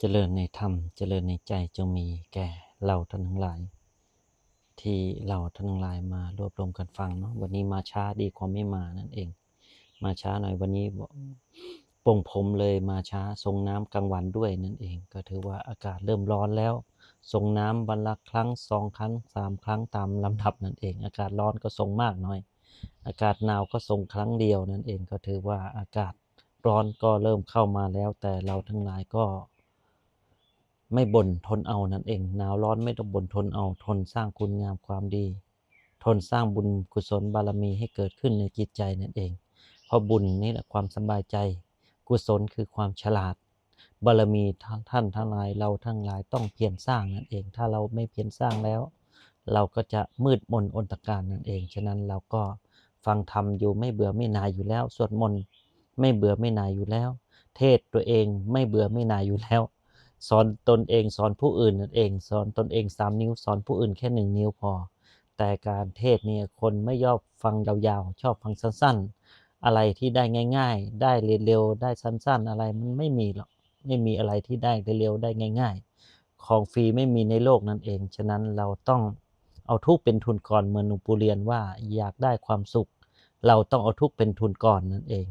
เจริญในธรรม เจริญในใจจงมีแก่เราท่านทั้งหลาย ที่เราท่านทั้งหลายมารวบรวมกันฟังเนาะวันนี้มาช้าดีกว่าไม่มานั่นเอง มาช้าหน่อยวันนี้ปงผมเลยมาช้าทรงน้ำกลางวันด้วยนั่นเอง ก็ถือว่าอากาศเริ่มร้อนแล้วทรงน้ำวันละครั้งสองครั้งสามครั้งตามลำดับนั่นเอง อากาศร้อนก็ทรงมากหน่อย อากาศหนาวก็ทรงครั้งเดียวนั่นเองก็ถือว่าอากาศร้อนก็เริ่มเข้ามาแล้ว แต่เราทั้งหลายก็ ไม่บ่นทนเอานั่นเองหนาวร้อนไม่ต้องบ่นทนเอา ทนสร้างคุณงามความดี ทนสร้างบุญกุศลบารมีให้เกิดขึ้นในจิตใจนั่นเอง เพราะบุญนี่แหละความสบายใจ กุศลคือความฉลาด บารมีท่านท่านทั้งหลายเราทั้งหลายต้องเพียรสร้างนั่นเอง ถ้าเราไม่เพียรสร้างแล้ว เราก็จะมืดมนอนตการนั่นเอง ฉะนั้นเราก็ฟังธรรมอยู่ไม่เบื่อไม่นายอยู่แล้วสวดมนต์ไม่เบื่อไม่นายอยู่แล้ว เทศตัวเองไม่เบื่อไม่นายอยู่แล้ว สอนตนเองสอนผู้อื่นนั่นเอง สอนตนเองสามนิ้ว สอนผู้อื่นแค่หนึ่งนิ้วพอ แต่การเทศเนี่ยคนไม่ยอบฟังยาวๆ ชอบฟังสั้นๆ อะไรที่ได้ง่าย ๆ ได้เร็วๆได้สั้นๆ อะไรมันไม่มีหรอกไม่มีอะไรที่ได้เร็วๆได้ง่าย ๆ ของฟรีไม่มีในโลกนั่นเอง ฉะนั้นเราต้องเอาทุกเป็นทุนก่อนเหมือนหลวงปู่เรียนว่าอยากได้ความสุข เราต้องเอาทุกเป็นทุนก่อนนั่นเอง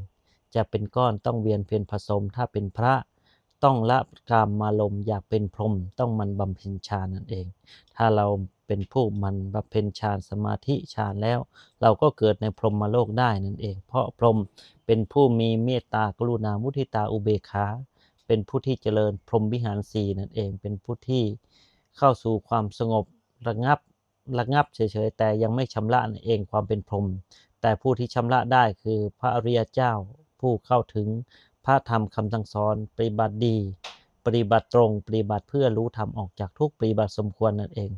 จะเป็นก้อนต้องเวียนเพียรผสมถ้าเป็นพระ ต้องละกามมาลมอยากเป็นพรหมต้องมันบำเพ็ญฌานนั่นเอง ถ้าเราเป็นผู้มันบำเพ็ญฌานสมาธิฌานแล้ว เราก็เกิดในพรหมโลกได้นั่นเอง เพราะพรหมเป็นผู้มีเมตตากรุณามุทิตาอุเบกขาเป็นผู้ที่เจริญพรหมวิหารสีนั่นเอง เป็นผู้ที่เข้าสู่ความสงบระงับระงับเฉยๆแต่ยังไม่ชำระนั่นเองความเป็นพรหมแต่ผู้ที่ชำระได้คือพระอริยเจ้าผู้เข้าถึง พระธรรมคำสั่งสอนปฏิบัติดี ปฏิบัติตรง ปฏิบัติเพื่อรู้ธรรมออกจากทุกปฏิบัติสมควรนั่นเอง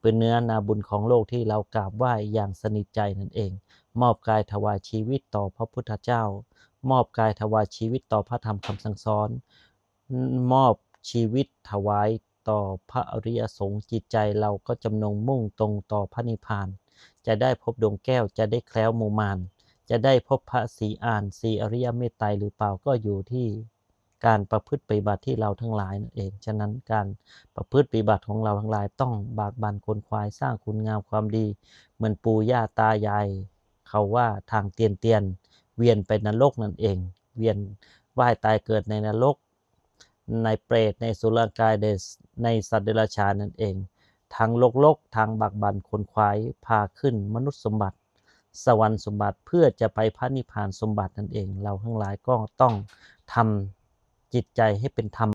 เป็นเนื้อนาบุญของโลกที่เรากราบไหว้อย่างสนิทใจนั่นเอง มอบกายถวายชีวิตต่อพระพุทธเจ้า มอบกายถวายชีวิตต่อพระธรรมคำสั่งสอน มอบชีวิตถวายต่อพระอริยสงฆ์จิตใจเราก็จำนงมุ่งตรงต่อพระนิพพาน จะได้พบดวงแก้วจะได้แคล้วมูมาน จะได้พบพระสีอานสีอริยเมตไตรหรือเปล่าก็อยู่ที่การประพฤติปฏิบัติที่เราทั้งหลายนั่นเอง ฉะนั้นการประพฤติปฏิบัติของเราทั้งหลาย ต้องบากบันคนควายสร้างคุณงามความดี เหมือนปู่ย่าตายายเขาว่าทางเตียนเตียนเวียนไปนรกนั่นเอง เวียนว่ายตายเกิดในนรก ในเปรตในสุรกายในสัตว์เดรัจฉานนั่นเอง ทางโลกโลกทางบักบันคนควายพาขึ้นมนุษย์สมบัติ สวรรค์สมบัติเพื่อจะไปพระนิพพานสมบัตินั่นเอง เราทั้งหลายก็ต้องทำจิตใจให้เป็นธรรม